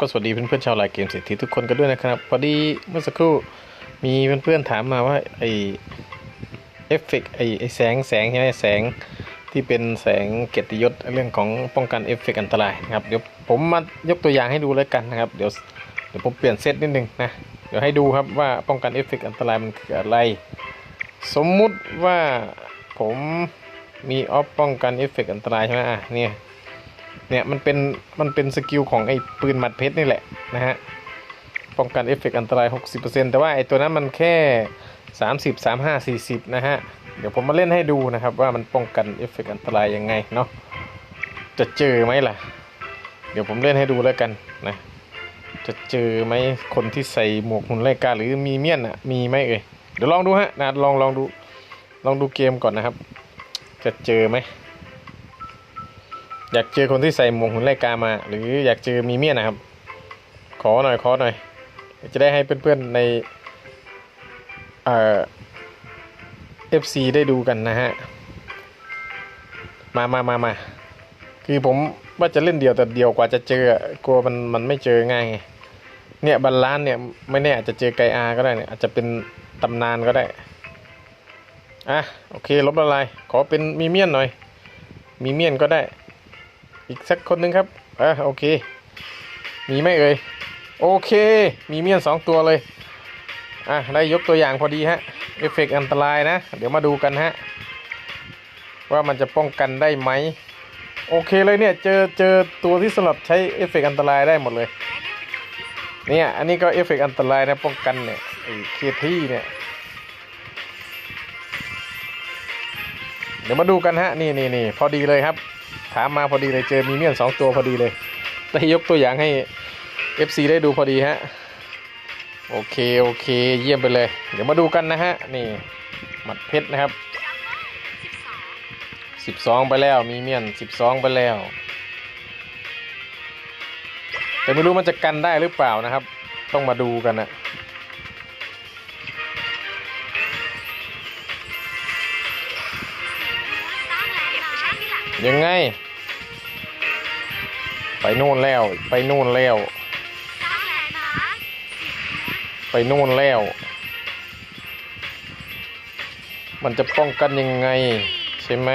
ก็สวัสดีเพื่อนๆชาวไลน์เกมเศรษฐีทุกคนกันด้วยนะครับพอดีเมื่อสักครู่มีเพื่อนๆถามมาว่าไอเอฟเฟกไอไอแสงแสงใช่ไหมแสงที่เป็นแสงเกียรติยศเรื่องของป้องกันเอฟเฟกต์อันตรายนะครับเดี๋ยวผมมายกตัวอย่างให้ดูแล้วกันนะครับเดี๋ยวเดี๋ยวผมเปลี่ยนเซตนิดนึงนะเดี๋ยวให้ดูครับว่าป้องกันเอฟเฟกต์อันตรายมันคืออะไร สมมุติว่าผมมีออฟป้องกันเอฟเฟกต์อันตรายใช่ไหมอะเนี่ย เนี่ยมันเป็นมันเป็นสกิลของไอ้ปืนหมัดเพชรนี่แหละนะฮะป้องกันเอฟเฟกต์อันตราย 60%แต่ว่าไอ้ตัวนั้นมันแค่ 30 35 40 นะฮะ เดี๋ยวผมมาเล่นให้ดูนะครับ ว่ามันป้องกันเอฟเฟกต์อันตรายยังไงเนาะจะเจอไหมล่ะ เดี๋ยวผมเล่นให้ดูแล้วกันนะจะเจอไหมคนที่ใส่หมวกหุ่นไล่กาหรือมีเมียนอะมีไหมเอ่ยเดี๋ยวลองดูฮะนะลองลองดูลองดูเกมก่อนนะครับ จะเจอไหม อยากเจอคนที่ใส่หมวกหุ่นไล่กามา หรืออยากเจอมีเมียนะครับ ขอหน่อยขอหน่อย จะได้ให้เพื่อนๆในเอ่อฟซีได้ดูกันนะฮะ มามามามาคือผมว่าจะเล่นเดียวแต่เดียวกว่าจะเจอกลัวมันมันไม่เจอง่ายไงเนี่ยบัลลานเนี่ยไม่แน่อาจจะเจอไกอาก็ได้เนี่ยอาจจะเป็นตำนานก็ได้อะโอเคลบละลายขอเป็นมีเมียนหน่อย มีเมียนก็ได้ อีกสักคนหนึ่งครับอะโอเค มีไหมเอ่ยโอเค มีเมียนสองตัวเลยอะได้ยกตัวอย่างพอดีฮะเอฟเฟกต์อันตรายนะ เดี๋ยวมาดูกันฮะ ว่ามันจะป้องกันได้ไหม โอเคเลยเนี่ย เจอเจอตัวที่สำหรับใช้เอฟเฟกต์อันตรายได้หมดเลย เนี่ย อันนี้ก็เอฟเฟกต์อันตรายนะป้องกันเนี่ยไอ้เคที่เนี่ย เดี๋ยวมาดูกันฮะ นี่นี่นี่พอดีเลยครับ ถามมาพอดีเลยเจอมีเมียนสองตัวพอดีเลยได้ยกตัวอย่างให้ FC ได้ดูพอดีฮะ โอเค โอเค เยี่ยมไปเลย เดี๋ยวมาดูกันนะฮะ นี่หมัดเพชรนะครับ 12 ไปแล้ว มีเมียน 12 ไปแล้ว แต่ไม่รู้มันจะกันได้หรือเปล่านะครับ ต้องมาดูกันนะ ยังไง ไปนู่นแล้ว ไปนู่นแล้ว ไปนู่นแล้ว มันจะป้องกันยังไง ใช่ไหม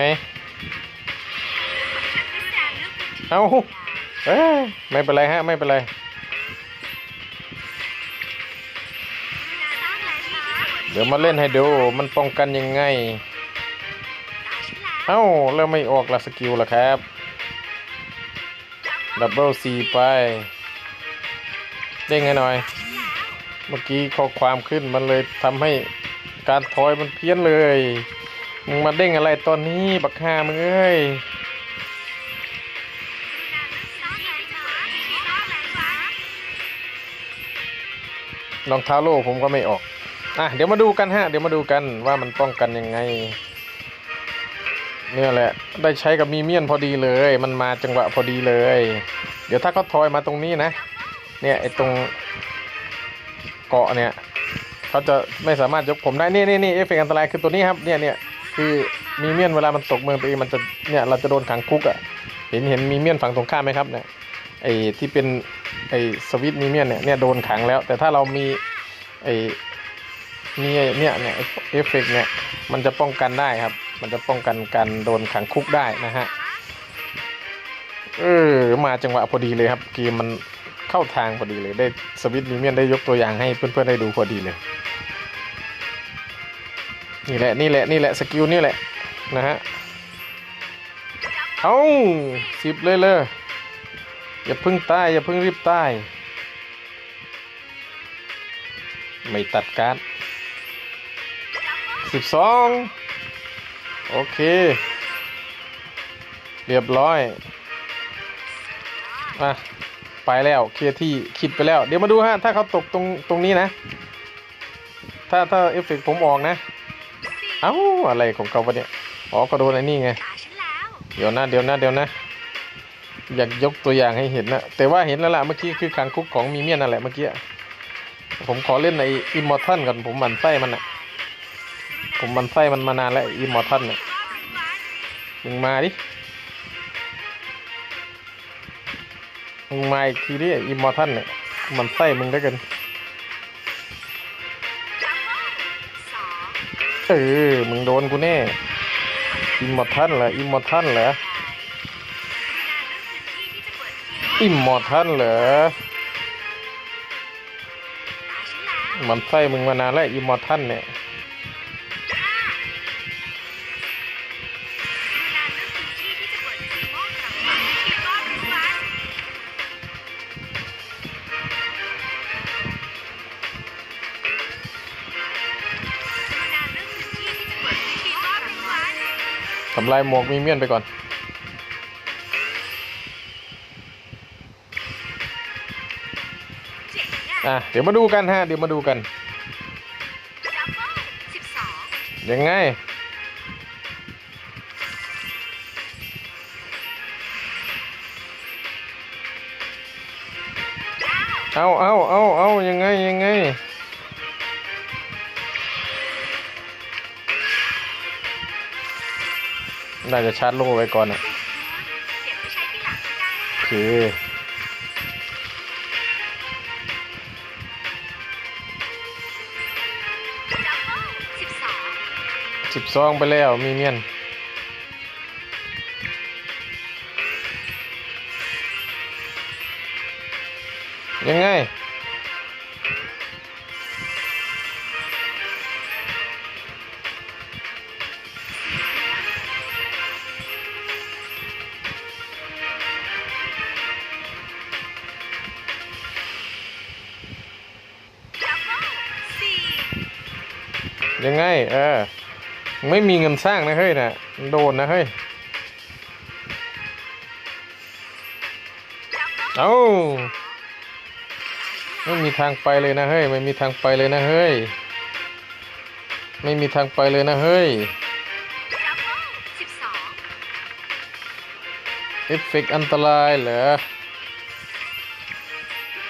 เอาเอ้ไม่เป็นไรฮะ ไม่เป็นไรเดี๋ยวมาเล่นให้ดู มันป้องกันยังไง เอ้าเริ่มไม่ออกละสกิลละครับ ดับเบิลซีไป เด้งให้หน่อย เมื่อกี้ข้อความขึ้นมันเลยทำให้การทอยมันเพี้ยนเลย มึงมาเด้งอะไรตอนนี้บักฮามึงเอ้ยรองเท้าโล่ผมก็ไม่ออก อะเดี๋ยวมาดูกันฮะ เดี๋ยวมาดูกันว่ามันป้องกันยังไง เนี่ยแหละได้ใช้กับมีเมียนพอดีเลย มันมาจังหวะพอดีเลย เดี๋ยวถ้าเขาทอยมาตรงนี้นะ เนี่ยไอ้ตรงเกาะเนี่ยเขาจะไม่สามารถยกผมได้ นี่นี่นี่เอฟเฟกต์อันตรายคือตัวนี้ครับ เนี่ยเนี่ยคือมีเมียนเวลามันตกเมืองตัวเองมันจะเนี่ยเราจะโดนขังคุกอะ่ะเห็นเห็นมีเมียนฝั่งตรงข้ามไหมครับเนี่ยไอ้ที่เป็นไอ้สวิตมีเมียนเนี่ยเนี่ยโดนขังแล้ว แต่ถ้าเรามีไอ้มีเนี่ยเนี่ยเอฟเฟกต์เนี่ยมันจะป้องกันได้ครับ มันจะป้องกันการโดนขังคุกได้นะฮะ เออ มาจังหวะพอดีเลยครับ เกมมันเข้าทางพอดีเลย ได้สวิตมีเมียนได้ยกตัวอย่างให้เพื่อนๆได้ดูพอดีเลย นี่แหละ นี่แหละ นี่แหละ สกิลนี่แหละนะฮะ เอาสิบเลยเลยอย่าพึ่งตายอย่าพึ่งรีบตาย ไม่ตัดการ์ดสิบสอง โอเค เรียบร้อยอะไปแล้วเคลียร์ที่คิดไปแล้ว เดี๋ยวมาดูฮะ ถ้าเขาตกตรงตรงนี้นะ ถ้าถ้าเอฟเฟกผมออกนะ เอ้า อะไรของเขาปะเนี่ย อ๋อก็โดนไอ้นี่ไง เดี๋ยวนะเดี๋ยวนะเดี๋ยวนะอยากยกตัวอย่างให้เห็นนะ แต่ว่าเห็นแล้วล่ะเมื่อกี้คือขังคุกของมีเมียนนั่นแหละเมื่อกี้ ผมขอเล่นในอิมมอร์ทันก่อนผมหมันไส้มันอะ ผมมันไส้มันมานานแล้วอิมมอร์ทันเนี่ยมึงมาดิมึงมาอีกทีดิอิมมอร์ทันเนี่ยมันไส้มึงได้กันเออมึงโดนกูแน่อิมมอร์ทันเหรออิมมอร์ทันเหรออิมมอร์ทันเหรอมันไส้มึงมานานแล้วอิมมอร์ทันเนี่ยำลายหมวกมีเมียนไปก่อน อะ เดี๋ยวมาดูกันฮะ เดี๋ยวมาดูกัน ยังไง เอาเอาเอาเอายังไง ยังไง น่าจะชาร์จโล่ไว้ก่อนอะโอเคสิบสองไปแล้วมีเมียนยังไง ยังไง เออ ไม่มีเงินสร้างนะเฮ้ยนะโดนนะเฮ้ย เอาไม่มีทางไปเลยนะเฮ้ย ไม่มีทางไปเลยนะเฮ้ย ไม่มีทางไปเลยนะเฮ้ยเอฟเฟกอันตรายเหรอ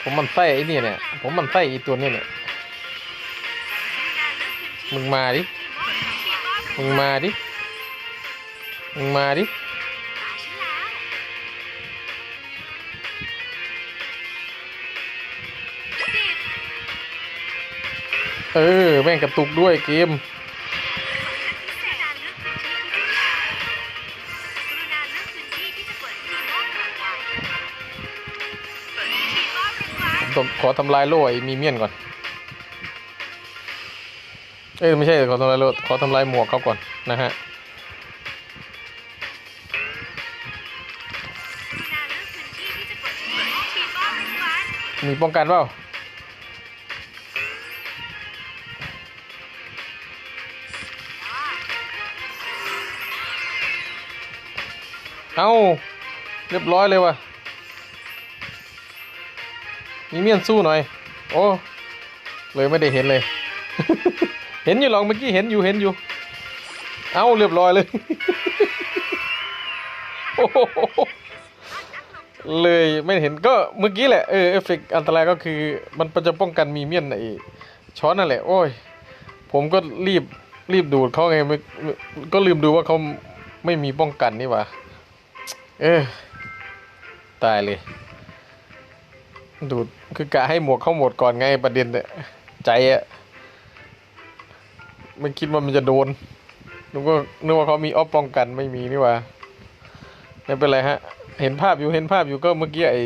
ผมมันไส้ไอ้นี่เนี่ย ผมมันไส้อีตัวนี้เนี่ย มึงมาดิ มึงมาดิ มึงมาดิเออ แม่งกระตุกด้วยเกมผมขอทำลายโล่ไอ้มีเมียนก่อน เอ้ยไม่ใช่ขอทำลายโล่ขอทำลายหมวกเขาก่อนนะฮะมีป้องกันเปล่าเอาเรียบร้อยเลยว่ะมีเมียนสู้หน่อย โอ้ เลยไม่ได้เห็นเลย เห็นอยู่หรอกเมื่อกี้เห็นอยู่เห็นอยู่ เอาเรียบร้อยเลยโอ้โหเลยไม่เห็นก็เมื่อกี้แหละเออเอฟเฟกต์อันตรายก็คือ มันจะป้องกันมีเมียนไอ้ช้อนนั่นแหละ โอ้ย ผมก็รีบรีบดูดเขาไงไม่ไม่ก็ลืมดูว่าเขาไม่มีป้องกันนี่หว่าเออตายเลย ดูดคือกะให้หมวกเข้าหมดก่อนไงประเด็นเนี่ยใจอะ ไม่คิดว่ามันจะโดนนึกว่านึกว่าเขามีออฟป้องกันไม่มีนี่ว่าไม่เป็นไรฮะ เห็นภาพอยู่เห็นภาพอยู่ก็เมื่อกี้ไอ้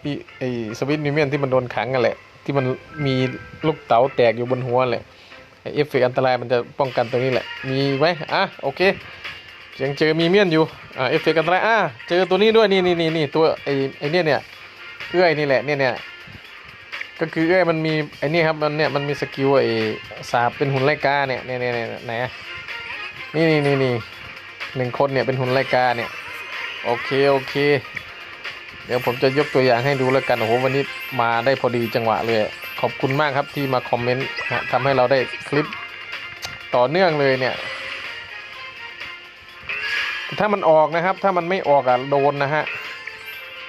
ไอ้ไอ้สวิตนิเมียนที่มันโดนขังกันแหละ ที่มันมีลูกเต๋าแตกอยู่บนหัวแหละไอ้เอฟเฟกต์อันตรายมันจะป้องกันตรงนี้แหละ มีไหมอะโอเคยังเจอมีเมียนอยู่อ่าเอฟเฟกต์อันตรายอ่าเจอตัวนี้ด้วยนี่นี่นี่นี่ตัวไอ้ไอ้เนี่ยเนี่ยเอื้อยนี่แหละเนี่ยเนี่ย ก็คือเอื้อยมันมีไอ้นี่ครับมันเนี่ยมันมีสกิลไอ้สาบเป็นหุ่นไลกาเนี่ยเนี่ยเนี่ยเนี่ยไหนอะนี่นี่นี่นี่หนึ่งคนเนี่ยเป็นหุ่นไลกาเนี่ยโอเคโอเค เดี๋ยวผมจะยกตัวอย่างให้ดูแล้วกันโอ้โหวันนี้มาได้พอดีจังหวะเลย ขอบคุณมากครับที่มาคอมเมนต์ฮะทำให้เราได้คลิปต่อเนื่องเลยเนี่ย ถ้ามันออกนะครับ ถ้ามันไม่ออกอะโดนนะฮะ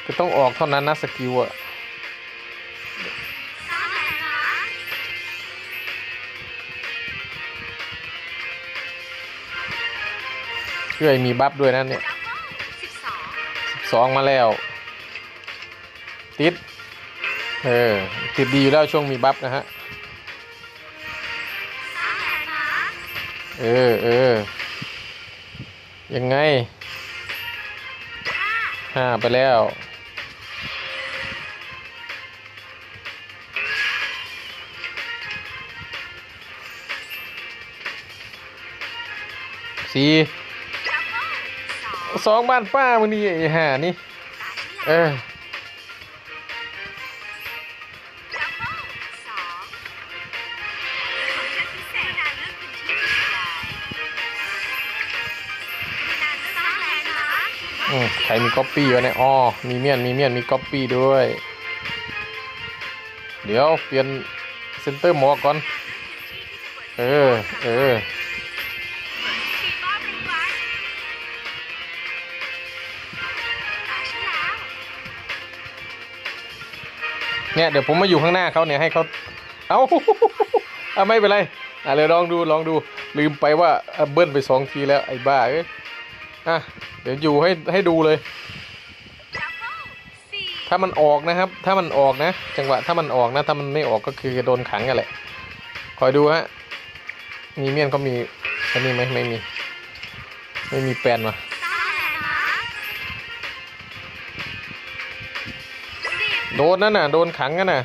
จะต้องออกเท่านั้นนะสกิลอะ เพื่อให้มีบัฟด้วยนะเนี่ยสองมาแล้ว ติด เออ ติดดีอยู่แล้วช่วงมีบัฟนะฮะ เออเออยังไงห้าไปแล้วสี่ สองบ้านป้ามันนี่ไอ้ห่านี่ เอออืมใครมีก๊อปปี้วะเนี่ย อ๋อ มีเมียน มีเมียน มีก๊อปปี้ด้วย เดี๋ยวเปลี่ยนเซนเตอร์หมอก่อน เออ เออ เนี่ยเดี๋ยวผมมาอยู่ข้างหน้าเขาเนี่ยให้เขาเอาเอาไม่เป็นไรอะเลยลองดูลองดูลืมไปว่าเบิ้ลไปสองทีแล้วไอ้บ้าเอ้ยอะเดี๋ยวอยู่ให้ให้ดูเลย ถ้ามันออกนะครับ ถ้ามันออกนะ จังหวะถ้ามันออกนะ ถ้ามันไม่ออกก็คือโดนขังกันแหละคอยดูฮะมีเมียนก็มีอันนี้ไหมไม่มี ไม่มีแปลนมา โดนนั่นน่ะ โดนขังกันน่ะ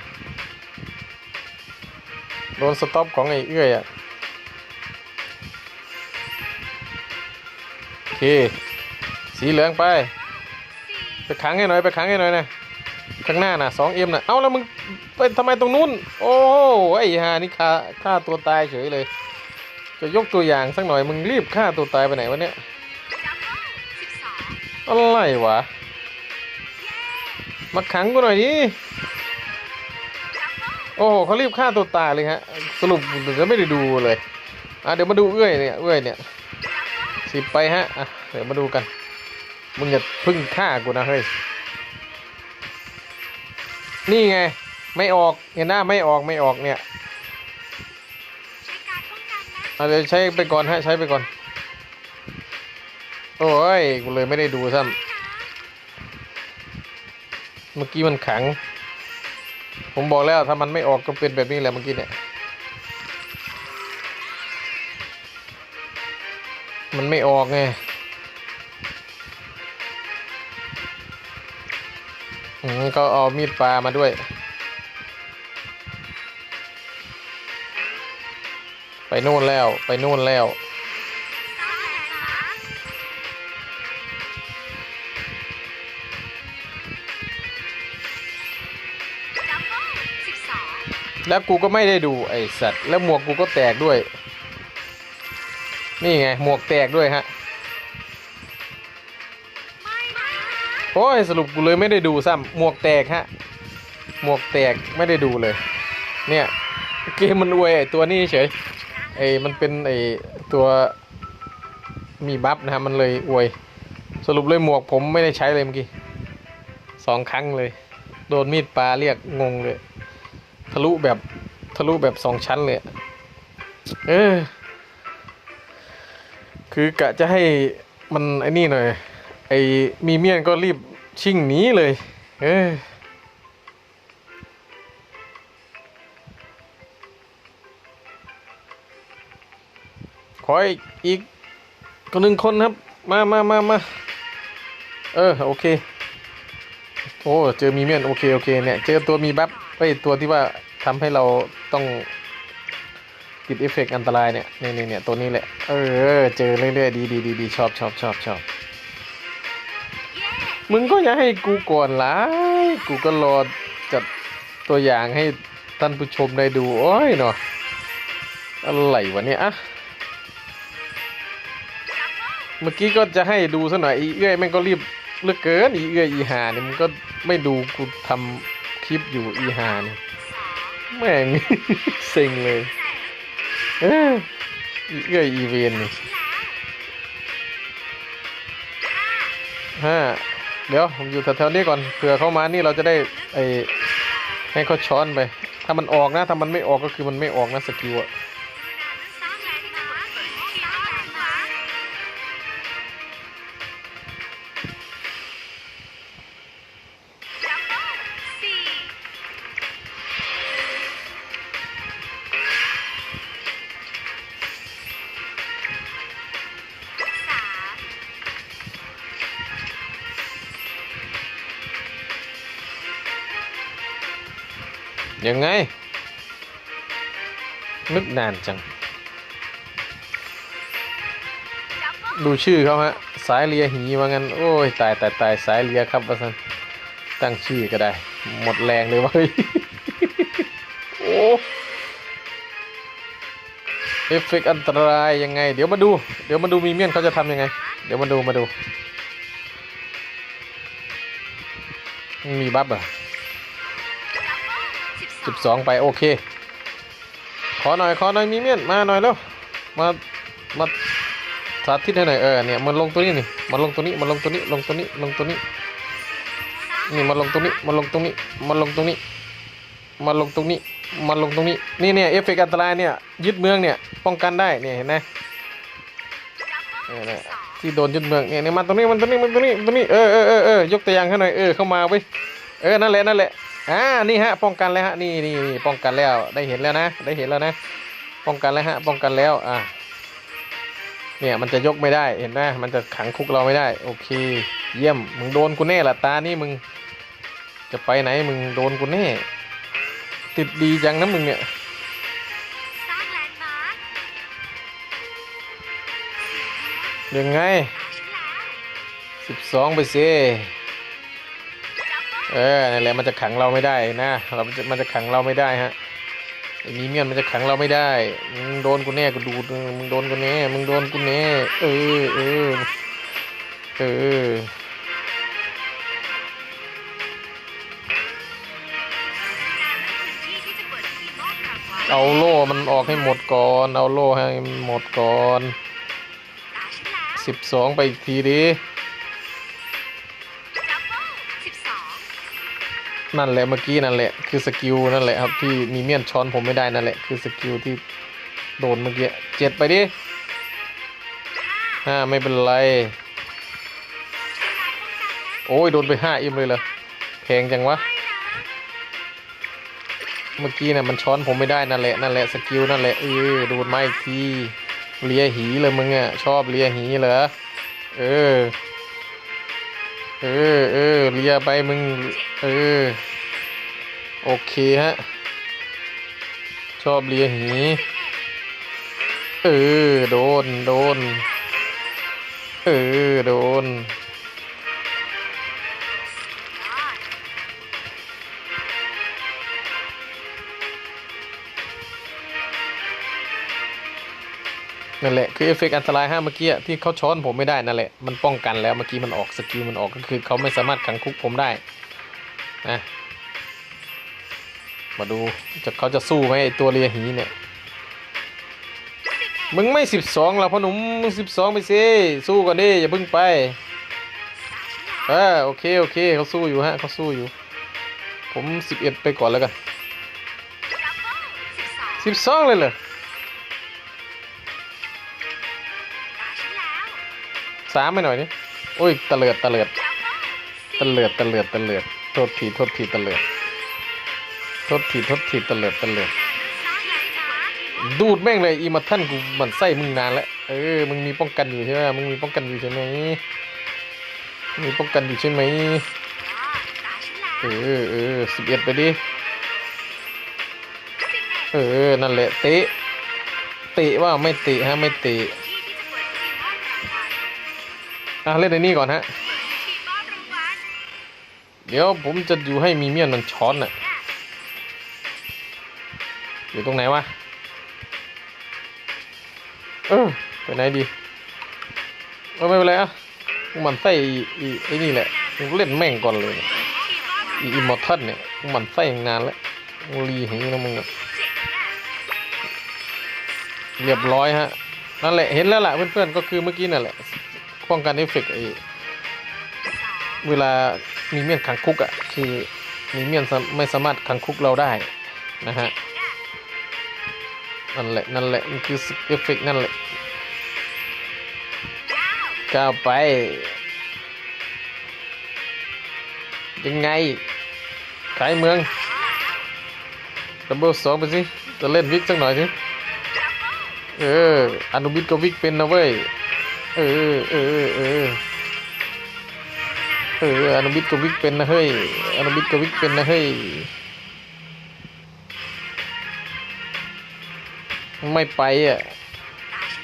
โดนสต็อปของไอ้เอื้อยอะ โอเค สีเหลืองไป ไปขังให้หน่อย ไปขังให้หน่อยนะข้างหน้าน่ะสองเอ็มน่ะ เอ้าแล้วมึงไปทำไมตรงนู้น โอ้ไอ้ห่านี่ฆ่าฆ่าตัวตายเฉยเลย จะยกตัวอย่างสักหน่อยมึงรีบฆ่าตัวตายไปไหนวะเนี่ยอะไรวะ มาขังกูหน่อยดิโอ้โหเขารีบฆ่าตัวตายเลยฮะ สรุปเดี๋ยวไม่ได้ดูเลยอะเดี๋ยวมาดูเอื้อยเนี่ยเอื้อยเนี่ยสิบไปฮะอะเดี๋ยวมาดูกันมึงอย่าพึ่งฆ่ากูนะเฮ้ยนี่ไง ไม่ออกเห็นหน้าไม่ออกไม่ออกเนี่ยเอาเดี๋ยวใช้ไปก่อนฮะใช้ไปก่อน โอ้ยกูเลยไม่ได้ดูซ้ำ เมื่อกี้มันขัง ผมบอกแล้วถ้ามันไม่ออกก็เป็นแบบนี้แหละเมื่อกี้เนี่ย มันไม่ออกไงอืมก็เอามีดปลามาด้วย ไปนู่นแล้วไปนู่นแล้ว แล้วกูก็ไม่ได้ดูไอสัตว์ แล้วหมวกกูก็แตกด้วย นี่ไง หมวกแตกด้วยฮะ โอ้ย สรุปกูเลยไม่ได้ดูซ้ำหมวกแตกฮะ หมวกแตกไม่ได้ดูเลย เนี่ย เกมมันอวยไอตัวนี้เฉย ไอมันเป็นไอตัวมีบัฟนะฮะ มันเลยอวย สรุปเลยหมวกผมไม่ได้ใช้เลยเมื่อกี้สองครั้งเลย โดนมีดปลาเรียกงงเลย ทะลุแบบทะลุแบบสองชั้นเลยเออ คือกะจะให้มันไอ้นี่หน่อย ไอ้มีเมียนก็รีบชิ่งหนีเลย เออขออีกอีกคนหนึ่งคนครับ มามามามาเออ โอเค โอ้ เจอมีเมียน โอเค โอเค เนี่ย เจอตัวมีบัฟไอ้ยตัวที่ว่า ทำให้เราต้องติดเอฟเฟกต์อันตรายเนี่ยเนี่ยเนี่ยเนี่ยตัวนี้แหละ เออ เจอเรื่อยๆดีดีดีดีชอบชอบชอบชอบมึงก็อย่าให้กูก่อนละกูก็รอจัดตัวอย่างให้ท่านผู้ชมได้ดู โอ้ยเนาะอะไรวะเนี่ยอะเมื่อกี้ก็จะให้ดูซะหน่อยอีเอื้อยแม่งก็รีบเหลือกเกินอีเอื้อยอีหาเนี่ยมันก็ไม่ดูกูทำคลิปอยู่อีหาเนี่ย แม่ง เซ็งเลยเออเอื้อยอีเวนนี่ห้าเดี๋ยว ผมอยู่แถวๆนี้ก่อนเผื่อเข้ามานี่เราจะได้ไอให้เขาช้อนไป ถ้ามันออกนะ ถ้ามันไม่ออกก็คือมันไม่ออกนะสกิลอะ ยังไง นึกนานจัง ดูชื่อเขาฮะ สายเลียหีว่างั้น โอ้ย ตายตายตายสายเลียครับว่าสันตั้งชื่อก็ได้ หมดแรงเลยเวะเฮ้ยโอ้เอฟเฟกต์อันตรายยังไง เดี๋ยวมาดู เดี๋ยวมาดูมีเมียนเขาจะทำยังไง เดี๋ยวมาดูมาดู มีบัฟเหรอ สิบสองไปโอเค ขอหน่อยขอหน่อยมีเมียนมาหน่อยแล้วมามาสาธิตให้หน่อยเออเนี่ยมันลงตัวนี้นี่มันลงตัวนี้มันลงตัวนี้ลงตัวนี้ลงตัวนี้นี่มันลงตรงนี้มันลงตรงนี้มันลงตรงนี้มันลงตรงนี้มันลงตรงนี้นี่เนี่ยเอฟเฟกต์อันตรายเนี่ยยึดเมืองเนี่ยป้องกันได้เนี่ยเห็นไหมเนี่ยนะที่โดนยึดเมืองเนี่ยเนี่ยมาตรงนี้มันตรงนี้มันตรงนี้ตรงนี้เออเออเออเออยกตัวอย่างให้หน่อยเออเข้ามาเว้ยเออนั่นแหละนั่นแหละ อ่านี่ฮะป้องกันแล้วฮะนี่นี่นี่ป้องกันแล้วได้เห็นแล้วนะ ได้เห็นแล้วนะ ป้องกันแล้วฮะป้องกันแล้วอ่าเนี่ยมันจะยกไม่ได้เห็นไหมมันจะขังคุกเราไม่ได้ โอเค เยี่ยมมึงโดนกูแน่ละตานี่มึง จะไปไหนมึงโดนกูแน่ ติดดีจังนะมึงเนี่ยยังไงสิบสองไปสิ เออนั่นแหละมันจะขังเราไม่ได้นะเรามันจะมันจะขังเราไม่ได้ฮะไอ้มีเมียนมันจะขังเราไม่ได้มึงโดนกูแน่กูดูมึงโดนกูแน่มึงโดนกูแน่เออเออเออเอาโล่มันออกให้หมดก่อน เอาโล่ให้หมดก่อนสิบสองไปอีกทีดิ นั่นแหละเมื่อกี้นั่นแหละคือสกิลนั่นแหละครับที่มีเมียนช้อนผมไม่ได้นั่นแหละคือสกิลที่โดนเมื่อกี้เจ็ดไปดิห้าไม่เป็นไร โอ้ยโดนไปห้าอิมเลยเหรอแพงจังวะ เมื่อกี้น่ะมันช้อนผมไม่ได้นั่นแหละนั่นแหละสกิลนั่นแหละเออโดนมาอีกทีเลียหีเลยมึงอะชอบเลียหีเหรอเออ เออเออเลียไปมึง เออ โอเคฮะ ชอบเลียหี เออ โดน โดน เออ โดน นั่นแหละคือเอฟเฟกต์อันตรายฮะเมื่อกี้ที่เขาช้อนผมไม่ได้นั่นแหละมันป้องกันแล้วเมื่อกี้มันออกสกิลมันออกก็คือเขาไม่สามารถขังคุกผมได้นะมาดูจะเขาจะสู้ไหมไอตัวเลียหีเนี่ยมึงไม่สิบสองหรอพ่อหนุ่มมึงสิบสองไปสิสู้กันดิอย่าเพิ่งไปเออโอเคโอเคเขาสู้อยู่ฮะเขาสู้อยู่ ผมสิบเอ็ดไปก่อนแล้วกันสิบสองสิบสองเลยเหรอ สามไปหน่อยนี่โอ้ยตะเลิดตะเลิดดับเตะเลือดตะเลือดตะเลือดโทษทีโทษทีตะเลือดโทษทีโทษทีตะเลือดตะเลือดดูดแม่งเลยอีมาท่านกูหมันไส้มึงนานแล้วเออมึงมีป้องกันอยู่ใช่ไหมมึงมีป้องกันอยู่ใช่ไหมมีป้องกันอยู่ใช่ไหมเออเออสิบเอ็ดไปดิเอ็ดเออนั่นแหละเตะเตะว่าไม่เตะฮะไม่เตะ อะเล่นในนี่ก่อนฮะ เดี๋ยวผมจะอยู่ให้มีเมียนมันช้อนน่ะ อยู่ตรงไหนวะ เออไปไหนดีเออไม่เป็นไรอะมันไส้อีไอ้นี่แหละเล่นแม่งก่อนเลยอีอิมมอร์ทัลเนี่ยมันไส้อย่างนานแล้วรีอย่างนี้นะมึงเรกเรียบร้อยฮะนั่นแหละเห็นแล้วล่ะเพื่อนๆก็คือเมื่อกี้นั่นแหละ ป้องกันเอฟเฟกต์ไอเวลามีเมียนขังคุกอะคือมีเมียนไม่สามารถขังคุกเราได้นะฮะนั่นแหละนั่นแหละมันคือเอฟเฟกต์นั่นแหละก้าก้าวไป ยังไง ขายเมืองดับเบิลสองไปสิจะเล่นวิกสักหน่อยสิเอออนุบิดก็วิกเป็นนะเว้ย เออเออเออเอออนุบิดก็วิกเป็นนะเฮ้ยอนุบิดก็วิกเป็นนะเฮ้ยไม่ไปอะ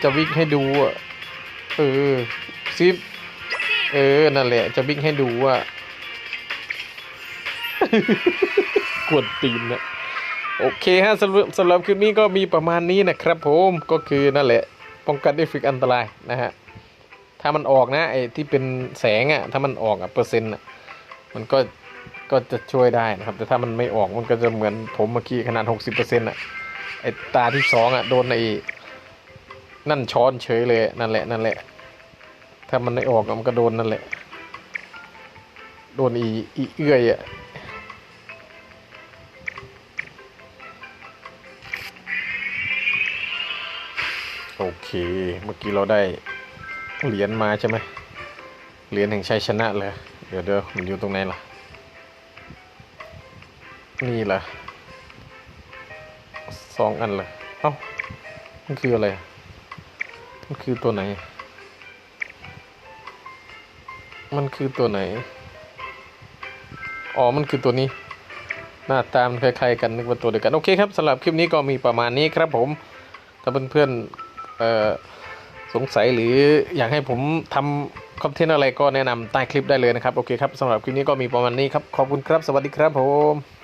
จะวิ่งให้ดูอะ เออซิปเออ นั่นแหละ จะวิ่งให้ดูว่ากวนตีนนะโอเคฮะสำหรับสำหรับคลิปนี้ก็มีประมาณนี้นะครับผมก็คือนั่นแหละ ป้องกันเอฟเฟกอันตรายนะฮะ ถ้ามันออกนะไอ้ที่เป็นแสงอะ่ะถ้ามันออกอะเปอร์เซ็นต์อะมันก็ก็จะช่วยได้นะครับ แต่ถ้ามันไม่ออกมันก็จะเหมือนผมเมื่อกี้ขนาด 60%อะไอ้ตาที่สองอะโดนไอ้นั่นช้อนเฉยเลยนั่นแหละนั่นแหละ ถ้ามันไม่ออกมันก็โดนนั่นแหละ โดนอีอีเอื้อยอะโอเค เมื่อกี้เราได้ เหรียญมาใช่ไหมเหรียญแห่งชัยชนะเลย เดี๋ยวเดี๋ยวมันอยู่ตรงไหนล่ะ นี่ล่ะสองอันเลยเอ้ามันคืออะไรมันคือตัวไหน มันคือตัวไหน อ๋อ มันคือตัวนี้ หน้าตามนคล้ายๆกันนึกว่าตัวเดียวกัน โอเคครับสำหรับคลิปนี้ก็มีประมาณนี้ครับผม ถ้าเพื่อนๆเอ่อ สงสัยหรืออยากให้ผมทำคอนเทนต์อะไรก็แนะนำใต้คลิปได้เลยนะครับ โอเคครับสำหรับคลิปนี้ก็มีประมาณนี้ครับ ขอบคุณครับ สวัสดีครับผม